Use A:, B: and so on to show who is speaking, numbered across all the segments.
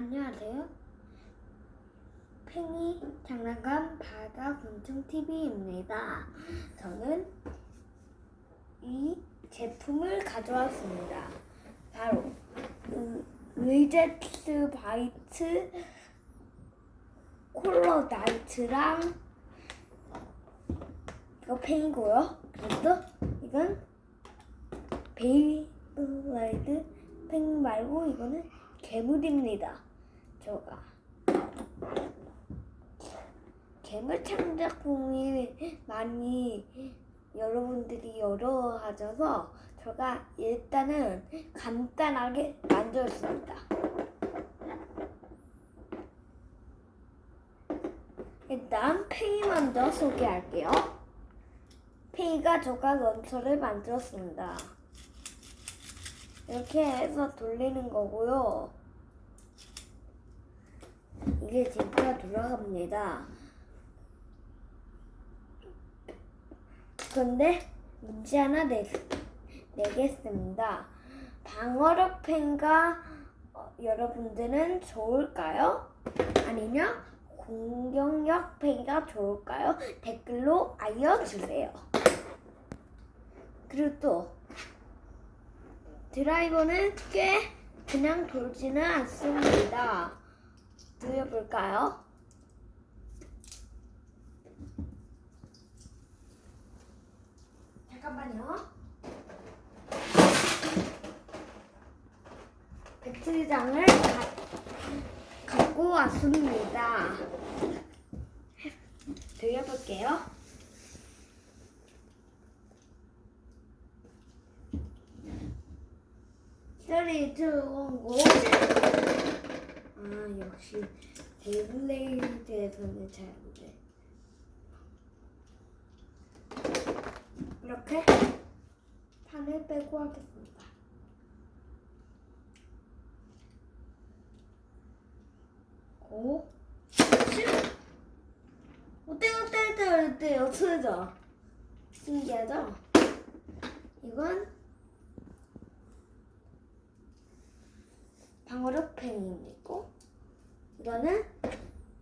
A: 안녕하세요. 팽이 장난감 바다 곤충 TV입니다. 저는 이 제품을 가져왔습니다. 바로 의- 의제트 바이트 콜러 나이트랑 이거 팽이고요. 그리고 이건 베이블라이드 팽 말고 이거는 괴물입니다. 저가 괴물 창작품이 많이 여러분들이 어려워하셔서 제가 일단은 간단하게 만들었습니다. 일단 팽이 먼저 소개할게요. 팽이가 저가 런처를 만들었습니다. 이렇게 해서 돌리는 거고요. 이게 진짜 돌아갑니다. 그런데 문제 하나 내, 내겠습니다. 방어력 펜가 어, 여러분들은 좋을까요? 아니면 공격력 펜가 좋을까요? 댓글로 알려주세요. 그리고 또 드라이버는 꽤 그냥 돌지는 않습니다. 돌려볼까요? 잠깐만요. 배트장을 가, 갖고 왔습니다. 돌려볼게요. 소리 들어온 곳. 아, 역시 데블레이드에서는 잘 안 돼. 이렇게 판을 빼고 하겠습니다. 오, 슛! 어때, 어때, 어때, 어때, 어쩌죠? 신기하죠? 이건 방어력 펜이고, 이거는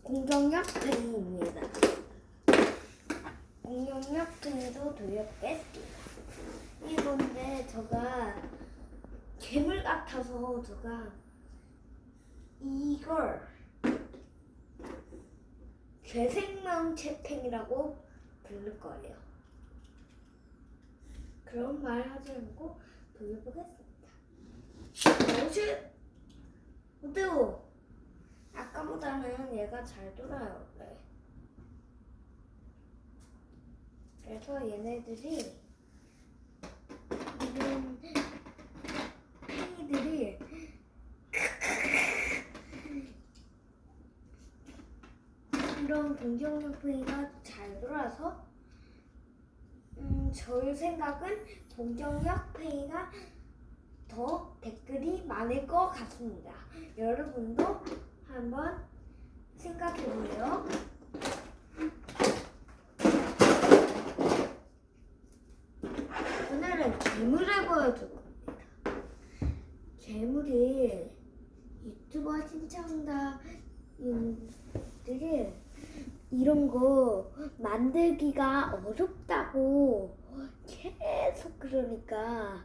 A: 공격력 펜입니다. 공격력 펜도 돌려뺐습니다. 이건데 저가 괴물 같아서 저가 이걸 괴생명체 펜이라고 부를 거예요. 그런 말 하지 않고 돌려보겠습니다. 오슛! 어때요? 아까보다는 얘가 잘 돌아요. 네. 그래서 얘네들이 이런 팽이들이 이런 공격력 팽이가 잘 돌아서 음, 저의 생각은 공격력 팽이가 더 댓글이 많을 것 같습니다. 여러분도 한번 생각해 보세요. 오늘은 괴물을 보여줄 겁니다. 괴물이 유튜버 신청자들이 이런 거 만들기가 어렵다고 계속 그러니까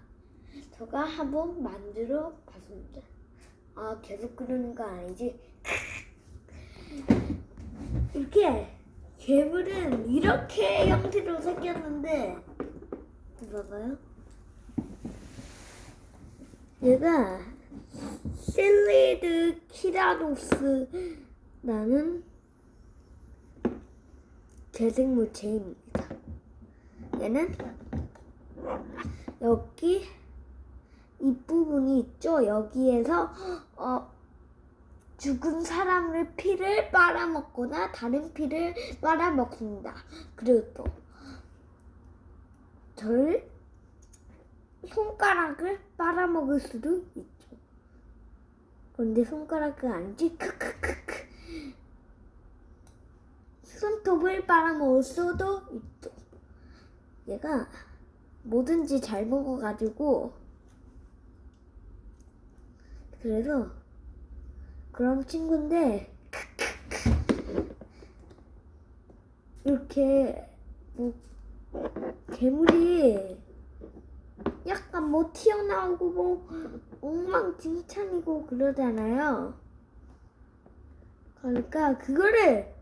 A: 제가 한번 만들어 봤습니다. 아 계속 그러는 거 아니지? 이렇게 괴물은 이렇게 형태로 생겼는데 봐봐요. 얘가 실리드 키라노스라는 재생물체입니다. 얘는 여기 이 부분이 있죠. 여기에서 어, 죽은 사람의 피를 빨아먹거나 다른 피를 빨아먹습니다. 그리고 또 절 손가락을 빨아먹을 수도 있죠. 그런데 손가락은 아니지. 크크크크. 손톱을 빨아먹을 수도 있죠. 얘가 뭐든지 잘 먹어가지고 그래서 그런 친구인데 이렇게 뭐 괴물이 약간 뭐 튀어나오고 뭐 엉망진창이고 그러잖아요. 그러니까 그거를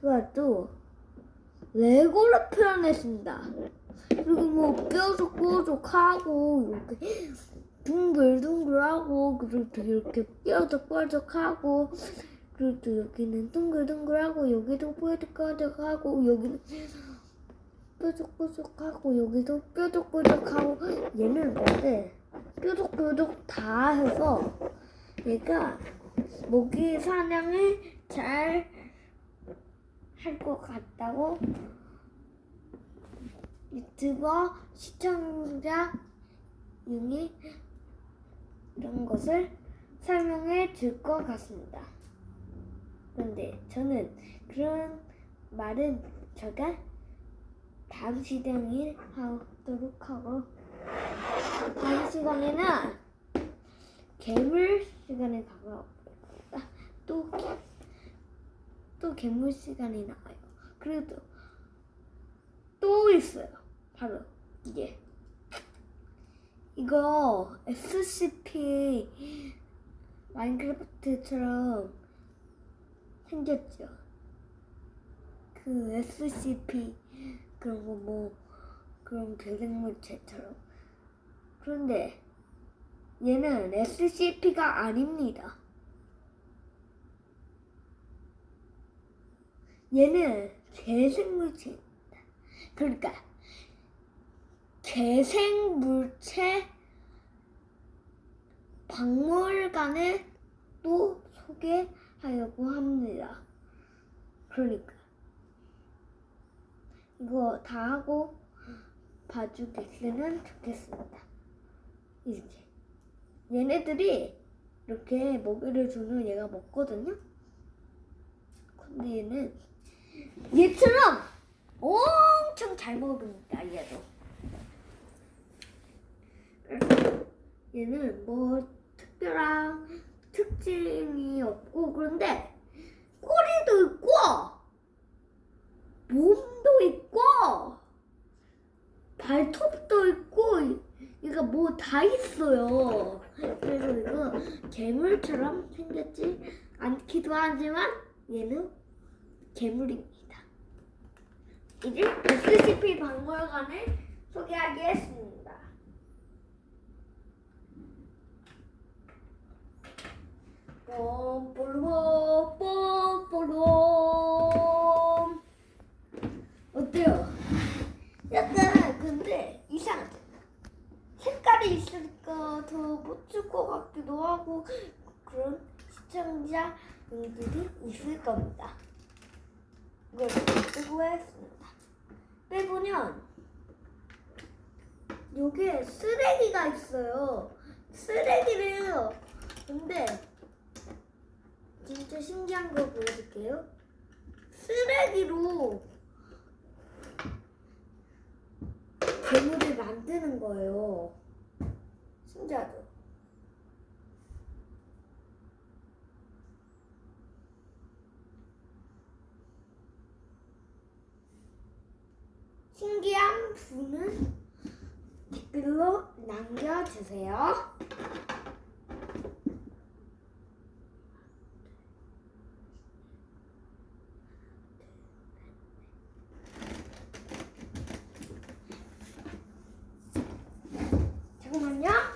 A: 제가 또 레고로 표현했습니다. 그리고 뭐 뾰족뾰족하고 이렇게 둥글둥글하고 그리고 또 이렇게 뾰족뾰족하고 그리고 또 여기는 둥글둥글하고 여기도 뾰족뾰족하고 여기는 뾰족뾰족하고 여기도 뾰족뾰족하고 얘는 근데? 뾰족뾰족 다 해서 얘가 모기 사냥을 잘 할 것 같다고 유튜버 시청자 윤이 이런 것을 설명해 줄 것 같습니다. 그런데 저는 그런 말은 제가 다음 시간에 하도록 하고 다음 시간에는 괴물 시간에 다가옵니다. 또, 개- 또 괴물 시간이 나와요. 그래도 또 있어요. 바로 이게 이거 SCP 마인크래프트처럼 생겼죠. 그 SCP 그런 거 뭐 그런 괴생물체처럼 그런데 얘는 SCP가 아닙니다. 얘는 괴생물체입니다. 그러니까 괴생물체 박물관을 또 소개하려고 합니다. 그러니까 이거 다 하고 봐주겠으면 좋겠습니다. 이렇게 얘네들이 이렇게 먹이를 주면 얘가 먹거든요. 근데 얘는 얘처럼 엄청 잘 먹습니다. 얘도. 얘는 뭐 특별한 특징이 없고 그런데 꼬리도 있고 몸도 있고 발톱도 있고 이거 뭐 다 있어요. 그래서 이거 괴물처럼 생겼지 않기도 하지만 얘는 괴물입니다. 이제 SCP 박물관을 소개하겠습니다. 뽐뿌르뽐뿌르 어때요? 약간 근데 이상하죠? 색깔이 있으니까 더 멋질 것 같기도 하고 그런 시청자분들이 있을 겁니다. 이걸 쓰고 했습니다. 빼보면 여기에 쓰레기가 있어요. 쓰레기를 근데 진짜 신기한 거 보여줄게요. 쓰레기로 괴물을 만드는 거예요. 신기하죠? 신기한 분은 댓글로 남겨주세요. 잠깐만요.